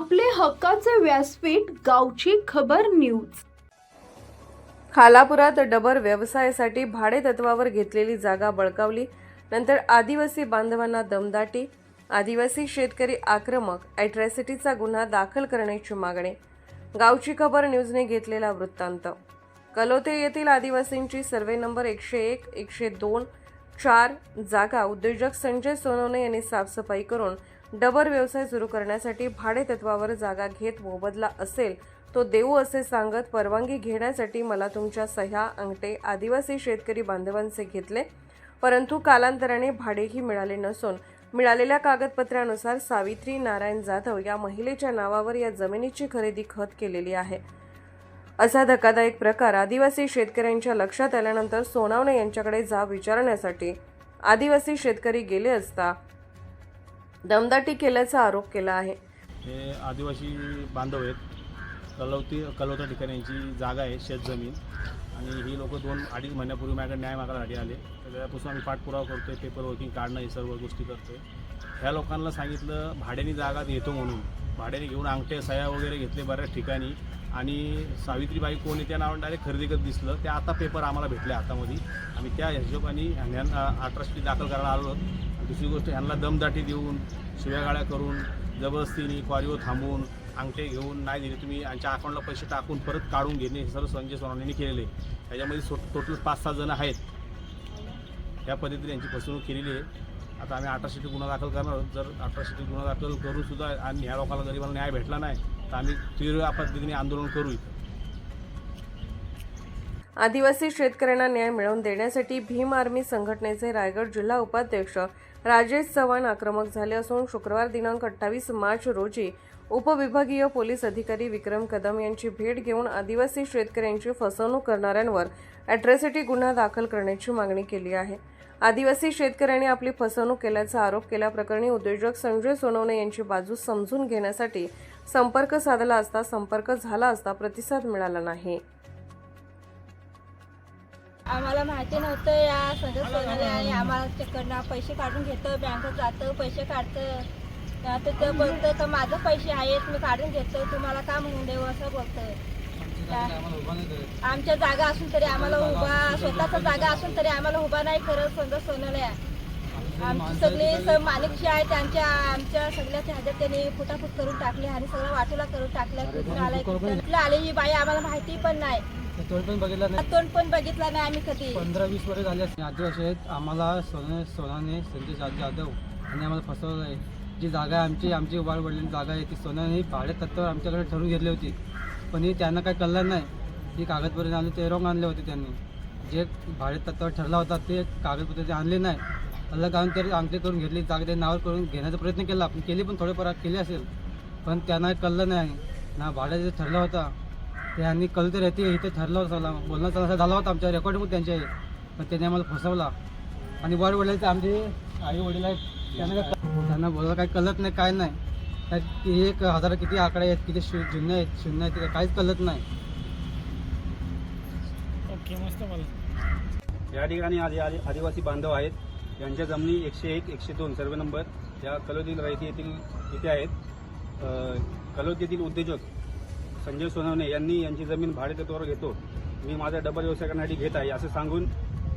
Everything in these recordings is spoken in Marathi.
आपले हक्काचे व्यासपीठ गावची खबर न्यूज खालापुरात डबर व्यवसायासाठी भाडे तत्वावर घेतलेली जागा बळकावली. नंतर आदिवासी बांधवांना दमदाटी. आदिवासी शेतकरी आक्रमक ॲट्रॅसिटीचा गुन्हा दाखल करण्याची मागणी. गावची खबर न्यूजने घेतलेला वृत्तांत. कलोते येथील आदिवासींची सर्वे नंबर एकशे एक एकशे दोन चार जागा उद्योजक संजय सोनवणे यांनी साफसफाई करून डबर व्यवसाय सुरू करण्यासाठी भाडे तत्वावर जागा घेत मोबदला असेल तो देऊ असे सांगत परवानगी घेण्यासाठी मला तुमच्या सह्या अंगठे आदिवासी शेतकरी बांधवांचे घेतले. परंतु कालांतराने भाडेही मिळाले नसून मिळालेल्या कागदपत्रानुसार सावित्री नारायण जाधव या महिलेच्या नावावर या जमिनीची खरेदी खत केलेली आहे. असा धक्कादायक प्रकार आदिवासी शेतकऱ्यांच्या लक्षात आल्यानंतर सोनावणे यांच्याकडे जा विचारण्यासाठी आदिवासी शेतकरी गेले असता दमदाटी केल्याचा आरोप केला आहे. हे आदिवासी बांधव आहेत. कलवती कलवता ठिकाणी यांची जागा आहे शेतजमीन. आणि ही लोक दोन अडीच महिन्यापूर्वी माझ्याकडे न्याय मागायसाठी आले. तर त्यापासून आम्ही पाठपुरावा करतोय पेपर वर्किंग काढणं हे सर्व गोष्टी करतोय. ह्या लोकांना सांगितलं भाड्याने जागा घेतो म्हणून. भाड्याने घेऊन अंगठे सह्या वगैरे घेतले बऱ्याच ठिकाणी. आणि सावित्रीबाई कोण आहे त्या नावाने डायरेक्ट खरेदी करत दिसलं. ते आता पेपर आम्हाला भेटले हातामध्ये. आम्ही त्या हिशोबाने अठराशे दाखल करायला आलो. दुसरी गोष्ट यांना दमदाटी देऊन शिव्यागाळ्या करून जबरदस्तीने क्वारीवर थांबवून अंगठे घेऊन नाही दिले तुम्ही यांच्या अकाउंटला पैसे टाकून परत काढून घेणे हे सर्व संजय सोनावणेंनी केलेले. आहे त्याच्यामध्ये सो टोटल पाच सहा जण आहेत. या पद्धतीने यांची फसवणूक केलेली आहे. आता आम्ही अठराशे गुन्हा दाखल करणार आहोत. जर अठराशेटी गुन्हा दाखल करूनसुद्धा आणि ह्या लोकांना गरीबाला न्याय भेटला नाही तर आम्ही तीव्र पद्धतीने आंदोलन करू आदिवासी शेतकऱ्यांना न्याय मिळवून देण्यासाठी भीम आर्मी संघटनेचे रायगड जिल्हा उपाध्यक्ष राजेश चव्हाण आक्रमक झाले असून शुक्रवार दिनांक अठ्ठावीस मार्च रोजी उपविभागीय पोलीस अधिकारी विक्रम कदम यांची भेट घेऊन आदिवासी शेतकऱ्यांची फसवणूक करणाऱ्यांवर अॅट्रॉसिटी गुन्हा दाखल करण्याची मागणी केली आहे. आदिवासी शेतकऱ्यांनी आपली फसवणूक केल्याचा आरोप केल्याप्रकरणी उद्योजक संजय सोनवणे यांची बाजू समजून घेण्यासाठी संपर्क साधला असता संपर्क झाला असता प्रतिसाद मिळाला नाही. आम्हाला माहिती नव्हतं या संजय सोनाने आणि आम्हाला तिकडनं पैसे काढून घेतं बँकेत जातं पैसे काढतं. आता ते बोलतं का माझं पैसे आहेत मी काढून घेतो तुम्हाला का म्हणून देऊ? असं बोलतं. आमच्या जागा असून तरी आम्हाला उभा स्वतःचा जागा असून तरी आम्हाला उभा नाही करत संजय सोनाला. आमची सगळी मालिकशी आहे त्यांच्या आमच्या सगळ्या ह्याच्यात त्यांनी फुटाफूट करून टाकली आणि सगळं वाटूला करून टाकलं. कुठून आलाय कुठून आली ही बाई आम्हाला माहिती पण नाही. तोड पण बघितला नाही. तोंड पण बघितला नाही आम्ही कधी. पंधरा वीस वर्ष झाले आदिवासी आहेत. आम्हाला सोने सोनाने संजय जाधव आणि आम्हाला फसवलं आहे. जी जागा आहे आमची आमची उभार पडलेली जागा आहे. ती सोन्याने भाडे तत्वावर आमच्याकडे ठरवून घेतली होती. पण ही त्यांना काही कळलं नाही. ती कागदपत्रे आणले ते रॉंग आणले होते त्यांनी. जे भाडे तत्वावर ठरला होता ते कागदपत्रे ते आणले नाही अलग आणून तरी अंगठे करून घेतली. जागा ते नावावर करून घेण्याचा प्रयत्न केला. आपण केली पण थोडेफार केली असेल. पण त्यांना कळलं नाही. ना भाड्याचं ठरलं होता ते यांनी कळू तर येते इथे ठरलं होतं चला बोलणं चाललं झाला होता आमच्या रेकॉर्डिंग त्यांच्या पण त्यांनी आम्हाला फसवला. आणि वर वडिलांचे आमचे आई वडील आहेत त्यांना काय त्यांना बोलायला काही कळत नाही काय नाही. काय ते एक हजार किती आकडे आहेत किती शू शून्य आहेत शून्य आहेत काहीच कळत नाही. या ठिकाणी आदि आदि- आदिवासी बांधव आहेत. यांच्या जमिनी एकशे एक एकशे दोन सर्वे नंबर. या कलोतील रायती येथील इथे आहेत. अ, कलोत येथील उद्योजक संजय सोनवणे यांनी यांची जमीन भाडेतत्वावर घेतो. मी माझा डबल व्यवसाय करण्यासाठी घेत आहे असं सांगून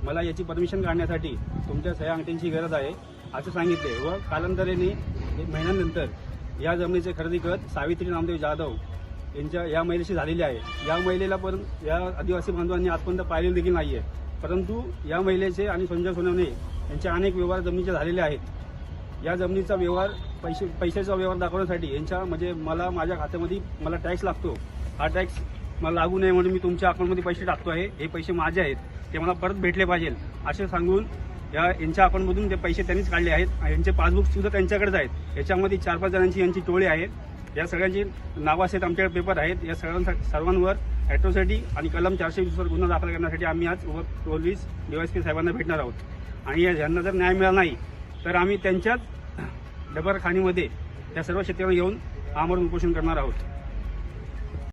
मला याची परमिशन काढण्यासाठी तुमच्या सह्या अंगठ्यांची गरज आहे असं सांगितले व कालांतराने एक महिन्यानंतर या जमिनीचे खरेदी करत सावित्री नामदेव जाधव यांच्या या महिलेशी झालेली आहे. या महिलेला पण या आदिवासी बांधवांनी आजपर्यंत पाहिलेलं देखील नाही आहे परंतु या महिलेचे आणि संजय सोनवणे यांचे अनेक व्यवहार जमिनीचे झालेले आहेत. या जमिनीचा व्यवहार पैसे पैशाचा व्यवहार दाखवण्यासाठी यांच्या म्हणजे मला माझ्या खात्यामध्ये मला टॅक्स लागतो. हा टॅक्स मला लागू नये म्हणून मी तुमच्या अकाउंटमध्ये पैसे टाकतो आहे. हे पैसे माझे आहेत. ते मला परत भेटले पाहिजे. असे सांगून या यांच्या अकाउंटमधून ते पैसे त्यांनीच काढले आहेत. यांचे पासबुक सुद्धा त्यांच्याकडेच आहेत. याच्यामध्ये चार पाच जणांची यांची टोळी आहेत. या सगळ्यांची नावं असेल आमच्याकडे पेपर आहेत. या सगळ्यांसा सर्वांवर ॲट्रोसिटी आणि कलम चारशे वीसवर गुन्हा दाखल करण्यासाठी आम्ही आज व पोलीस डीवायसपी साहेबांना भेटणार आहोत. आणि या- यांना जर न्याय मिळाला नाही तर आम्ही त्यांच्याच डबरखानीमध्ये त्या सर्व शेतकऱ्यांना येऊन आमरण उपोषण करणार आहोत.